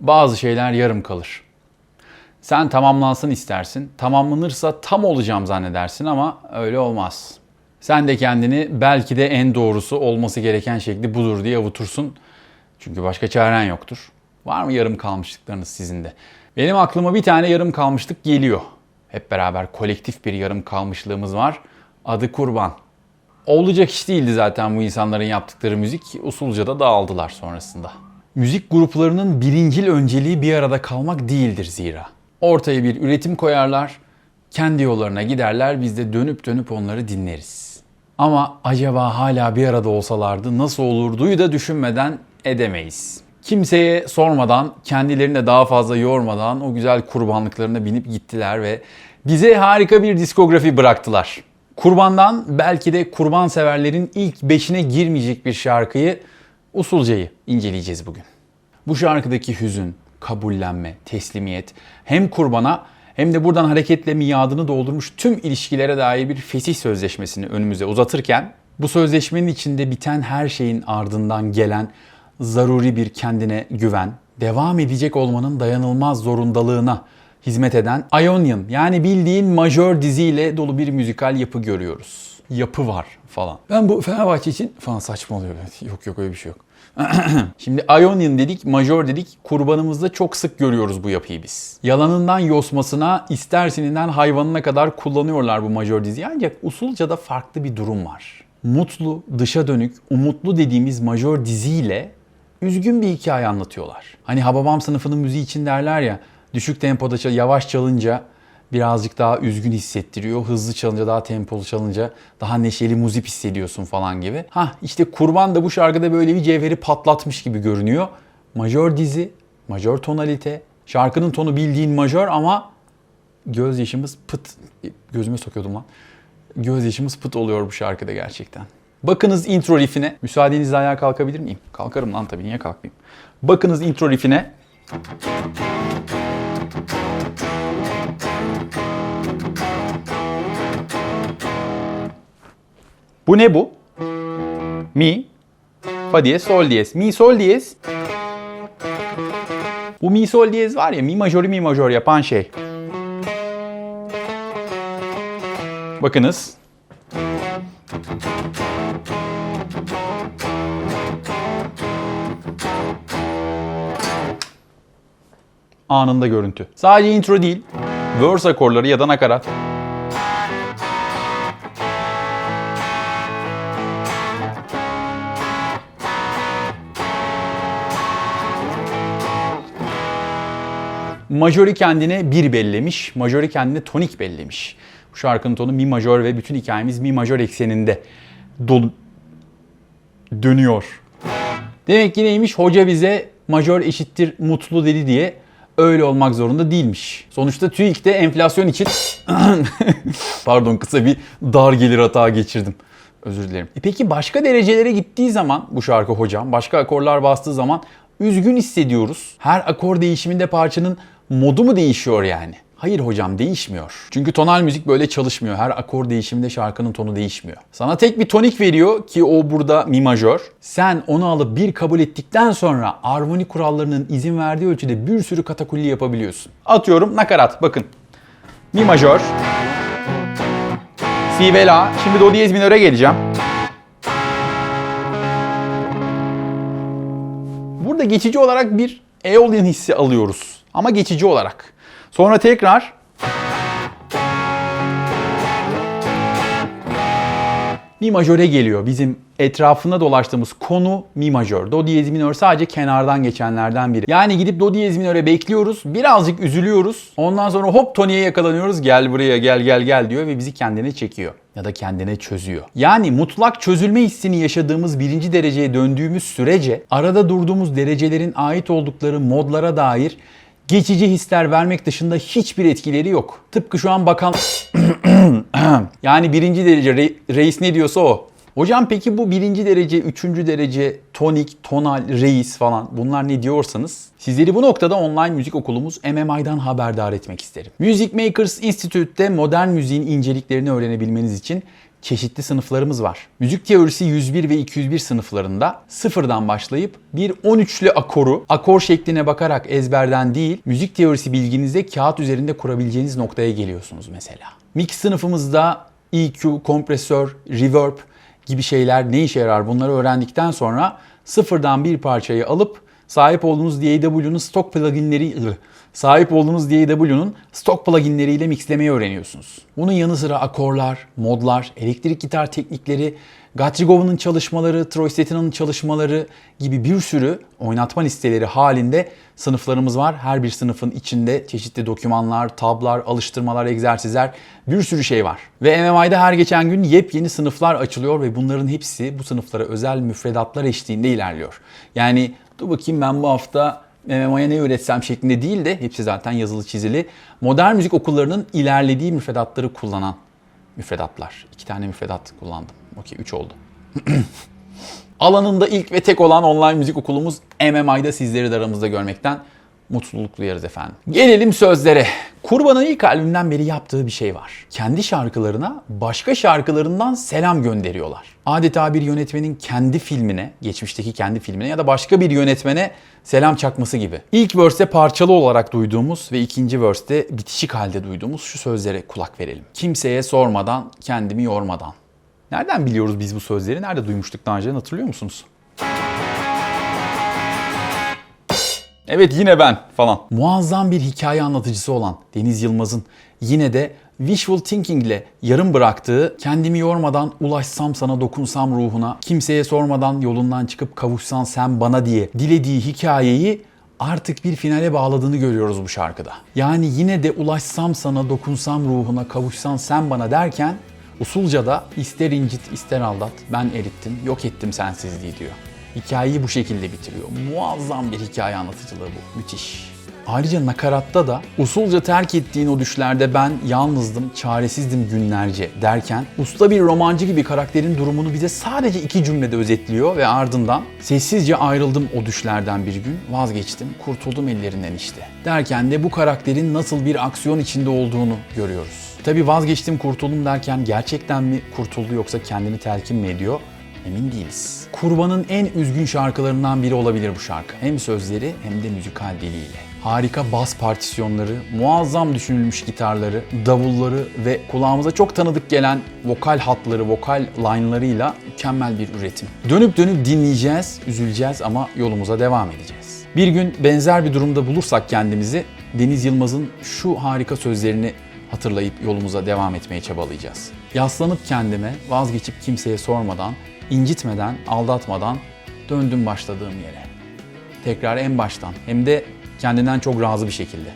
bazı şeyler yarım kalır. Sen tamamlansın istersin. Tamamlanırsa tam olacağım zannedersin ama öyle olmaz. Sen de kendini belki de en doğrusu olması gereken şekli budur diye avutursun. Çünkü başka çaren yoktur. Var mı yarım kalmışlıklarınız sizin de? Benim aklıma bir tane yarım kalmışlık geliyor. Hep beraber kolektif bir yarım kalmışlığımız var. Adı kurban. Olacak iş değildi zaten bu insanların yaptıkları müzik. Usulca da dağıldılar sonrasında. Müzik gruplarının birincil önceliği bir arada kalmak değildir zira. Ortaya bir üretim koyarlar, kendi yollarına giderler, biz de dönüp dönüp onları dinleriz. Ama acaba hala bir arada olsalardı nasıl olurduyu da düşünmeden edemeyiz. Kimseye sormadan, kendilerini daha fazla yormadan o güzel kurbanlıklarına binip gittiler ve bize harika bir diskografi bıraktılar. Kurbandan belki de kurban severlerin ilk beşine girmeyecek bir şarkıyı Usulca'yı inceleyeceğiz bugün. Bu şarkıdaki hüzün, kabullenme, teslimiyet hem kurbana hem de buradan hareketle miadını doldurmuş tüm ilişkilere dair bir fesih sözleşmesini önümüze uzatırken bu sözleşmenin içinde biten her şeyin ardından gelen zaruri bir kendine güven, devam edecek olmanın dayanılmaz zorundalığına hizmet eden Ionian yani bildiğin majör diziyle dolu bir müzikal yapı görüyoruz. Yapı var falan. Ben bu Fenerbahçe için falan saçmalıyor. Yok yok öyle bir şey yok. Şimdi Ionian dedik, majör dedik. Kurbanımızda çok sık görüyoruz bu yapıyı biz. Yalanından yosmasına, istersininden hayvanına kadar kullanıyorlar bu majör diziyi. Ancak usulca'da farklı bir durum var. Mutlu, dışa dönük, umutlu dediğimiz majör diziyle üzgün bir hikaye anlatıyorlar. Hani Hababam sınıfının müziği için derler ya, düşük tempoda yavaş çalınca birazcık daha üzgün hissettiriyor. Hızlı çalınca daha tempolu çalınca daha neşeli muzip hissediyorsun falan gibi. Ha işte Kurban da bu şarkıda böyle bir cevheri patlatmış gibi görünüyor. Majör dizi, majör tonalite. Şarkının tonu bildiğin majör ama gözyaşımız pıt. Gözüme sokuyordum lan. Gözyaşımız pıt oluyor bu şarkıda gerçekten. Bakınız intro riffine. Müsaadenizle ayağa kalkabilir miyim? Kalkarım lan tabii niye kalkmayayım. Bakınız intro riffine. Bu ne bu? Mi, fa diyez, sol diyez. Mi, sol diyez. Bu mi, sol diyez var ya, mi majörü mi majör yapan şey. Bakınız. Anında görüntü. Sadece intro değil, verse akorları ya da nakarat. Majörü kendine bir bellemiş, majörü kendine tonik bellemiş. Bu şarkının tonu mi majör ve bütün hikayemiz mi majör ekseninde dolu dönüyor. Demek ki neymiş? Hoca bize majör eşittir mutlu dedi diye öyle olmak zorunda değilmiş. Sonuçta TÜİK'te enflasyon için pardon kısa bir dar gelir hata geçirdim. Özür dilerim. E peki başka derecelere gittiği zaman bu şarkı hocam, başka akorlar bastığı zaman üzgün hissediyoruz. Her akor değişiminde parçanın modu mu değişiyor yani? Hayır hocam değişmiyor. Çünkü tonal müzik böyle çalışmıyor. Her akor değişiminde şarkının tonu değişmiyor. Sana tek bir tonik veriyor ki o burada mi majör. Sen onu alıp bir kabul ettikten sonra armoni kurallarının izin verdiği ölçüde bir sürü katakulli yapabiliyorsun. Atıyorum nakarat bakın. Mi majör. Si ve la. Şimdi do diyez minöre geleceğim. Burada geçici olarak bir Aeolian hissi alıyoruz. Ama geçici olarak. Sonra tekrar Mi majöre geliyor. Bizim etrafında dolaştığımız konu mi majör. Do diyez minör sadece kenardan geçenlerden biri. Yani gidip do diyez minöre bekliyoruz. Birazcık üzülüyoruz. Ondan sonra hop toniğe yakalanıyoruz. Gel buraya gel gel gel diyor ve bizi kendine çekiyor. Ya da kendine çözüyor. Yani mutlak çözülme hissini yaşadığımız birinci dereceye döndüğümüz sürece arada durduğumuz derecelerin ait oldukları modlara dair geçici hisler vermek dışında hiçbir etkileri yok. Tıpkı şu an bakan yani birinci derece re- reis ne diyorsa o. Hocam peki bu birinci derece, üçüncü derece, tonik, tonal, reis falan bunlar ne diyorsanız sizleri bu noktada online müzik okulumuz MMI'dan haberdar etmek isterim. Music Makers Institute'te modern müziğin inceliklerini öğrenebilmeniz için çeşitli sınıflarımız var. Müzik teorisi 101 ve 201 sınıflarında sıfırdan başlayıp bir 13'lü akoru akor şekline bakarak ezberden değil, müzik teorisi bilginize kağıt üzerinde kurabileceğiniz noktaya geliyorsunuz mesela. Mix sınıfımızda EQ, kompresör, reverb gibi şeyler ne işe yarar bunları öğrendikten sonra sıfırdan bir parçayı alıp sahip olduğunuz DAW'nun stok pluginleri sahip olduğunuz DAW'nun stok pluginleriyle mixlemeyi öğreniyorsunuz. Bunun yanı sıra akorlar, modlar, elektrik gitar teknikleri, Gatrigov'un çalışmaları, Troy Stetina'nın çalışmaları gibi bir sürü oynatma listeleri halinde sınıflarımız var. Her bir sınıfın içinde çeşitli dokümanlar, tablar, alıştırmalar, egzersizler bir sürü şey var. Ve MMI'de her geçen gün yepyeni sınıflar açılıyor ve bunların hepsi bu sınıflara özel müfredatlar eşliğinde ilerliyor. Yani dur bakayım ben bu hafta MMO'ya ne öğretsem şeklinde değil de hepsi zaten yazılı çizili. Modern müzik okullarının ilerlediği müfredatları kullanan müfredatlar. İki tane müfredat kullandım. Okey, üç oldu. Alanında ilk ve tek olan online müzik okulumuz MMI'da sizleri de aramızda görmekten mutluluk duyarız efendim. Gelelim sözlere. Kurban'ın ilk albümden beri yaptığı bir şey var. Kendi şarkılarına başka şarkılarından selam gönderiyorlar. Adeta bir yönetmenin kendi filmine, geçmişteki kendi filmine ya da başka bir yönetmene selam çakması gibi. İlk verse'te parçalı olarak duyduğumuz ve ikinci verse'te bitişik halde duyduğumuz şu sözlere kulak verelim. Kimseye sormadan, kendimi yormadan. Nereden biliyoruz biz bu sözleri? Nerede duymuştuk daha önce hatırlıyor musunuz? Evet yine ben falan. Muazzam bir hikaye anlatıcısı olan Deniz Yılmaz'ın yine de wishful thinking ile yarım bıraktığı kendimi yormadan ulaşsam sana dokunsam ruhuna kimseye sormadan yolundan çıkıp kavuşsan sen bana diye dilediği hikayeyi artık bir finale bağladığını görüyoruz bu şarkıda. Yani yine de ulaşsam sana dokunsam ruhuna kavuşsan sen bana derken usulca da ister incit ister aldat ben erittim yok ettim sensizliği diyor. Hikayeyi bu şekilde bitiriyor. Muazzam bir hikaye anlatıcılığı bu. Müthiş. Ayrıca nakaratta da usulca terk ettiğin o düşlerde ben yalnızdım, çaresizdim günlerce derken usta bir romancı gibi karakterin durumunu bize sadece iki cümlede özetliyor ve ardından sessizce ayrıldım o düşlerden bir gün, vazgeçtim, kurtuldum ellerinden işte. Derken de bu karakterin nasıl bir aksiyon içinde olduğunu görüyoruz. Tabi vazgeçtim kurtuldum derken gerçekten mi kurtuldu yoksa kendini telkin mi ediyor? Emin değiliz. Kurban'ın en üzgün şarkılarından biri olabilir bu şarkı. Hem sözleri hem de müzikal diliyle. Harika bas partisyonları, muazzam düşünülmüş gitarları, davulları ve kulağımıza çok tanıdık gelen vokal hatları, vokal line'larıyla mükemmel bir üretim. Dönüp dönüp dinleyeceğiz, üzüleceğiz ama yolumuza devam edeceğiz. Bir gün benzer bir durumda bulursak kendimizi Deniz Yılmaz'ın şu harika sözlerini hatırlayıp yolumuza devam etmeye çabalayacağız. Yaslanıp kendime, vazgeçip kimseye sormadan, incitmeden, aldatmadan döndüm başladığım yere. Tekrar en baştan hem de kendinden çok razı bir şekilde.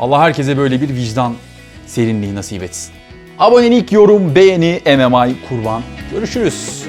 Allah herkese böyle bir vicdan serinliği nasip etsin. Abonelik, yorum, beğeni, MMI, kurban. Görüşürüz.